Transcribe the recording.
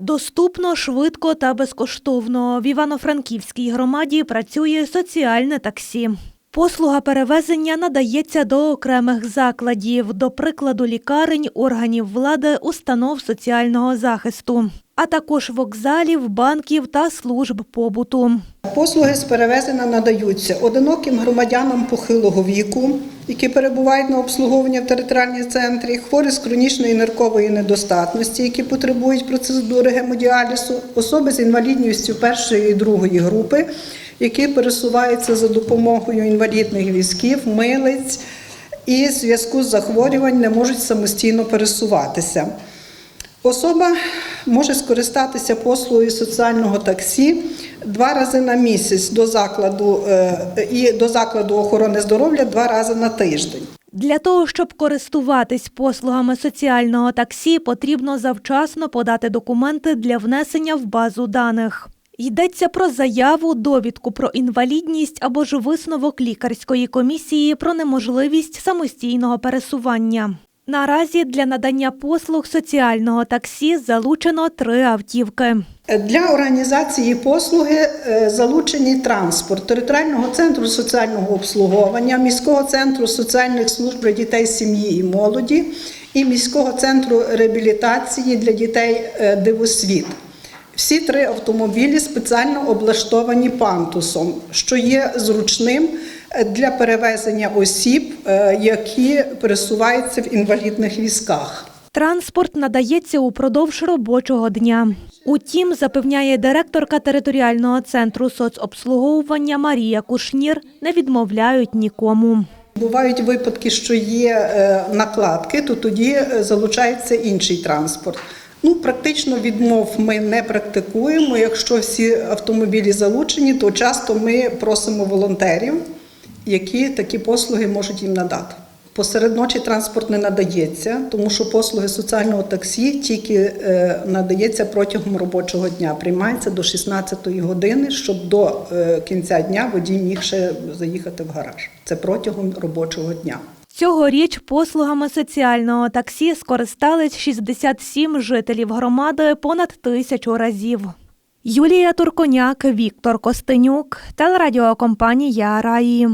Доступно, швидко та безкоштовно. В Івано-Франківській громаді працює соціальне таксі. Послуга перевезення надається до окремих закладів, до прикладу лікарень, органів влади, установ соціального захисту, а також вокзалів, банків та служб побуту. Послуги з перевезення надаються одиноким громадянам похилого віку, які перебувають на обслуговуванні в територіальній центрі, хворі з хронічної наркової недостатності, які потребують процедури гемодіалізу, особи з інвалідністю першої і другої групи, які пересуваються за допомогою інвалідних візків, милиць і в зв'язку з захворюванням не можуть самостійно пересуватися. Особа може скористатися послугою соціального таксі два рази на місяць до закладу е, і до закладу охорони здоров'я два рази на тиждень. Для того, щоб користуватись послугами соціального таксі, потрібно завчасно подати документи для внесення в базу даних. Йдеться про заяву, довідку про інвалідність або ж висновок лікарської комісії про неможливість самостійного пересування. Наразі для надання послуг соціального таксі залучено три автівки. Для організації послуги е, залучені транспорт територіального центру соціального обслуговування, міського центру соціальних служб для дітей, сім'ї і молоді і міського центру реабілітації для дітей е, Дивосвіт. Всі три автомобілі спеціально облаштовані пантусом, що є зручним для перевезення осіб, е, які пересуваються в інвалідних візках. Транспорт надається упродовж робочого дня. Утім, запевняє директорка територіального центру соцобслуговування Марія Кушнір, не відмовляють нікому. Бувають випадки, що є е, накладки, то тоді е, залучається інший транспорт. Ну, практично відмов ми не практикуємо. Якщо всі автомобілі залучені, то часто ми просимо волонтерів, які такі послуги можуть їм надати. Посеред ночі транспорт не надається, тому що послуги соціального таксі тільки е, надається протягом робочого дня. Приймається до 16-ї години, щоб до е, кінця дня водій міг ще заїхати в гараж. Це протягом робочого дня. Цьогоріч послугами соціального таксі скористались 67 жителів громади понад тисячу разів. Юлія Турконяк, Віктор Костенюк, телерадіокомпанія Раї.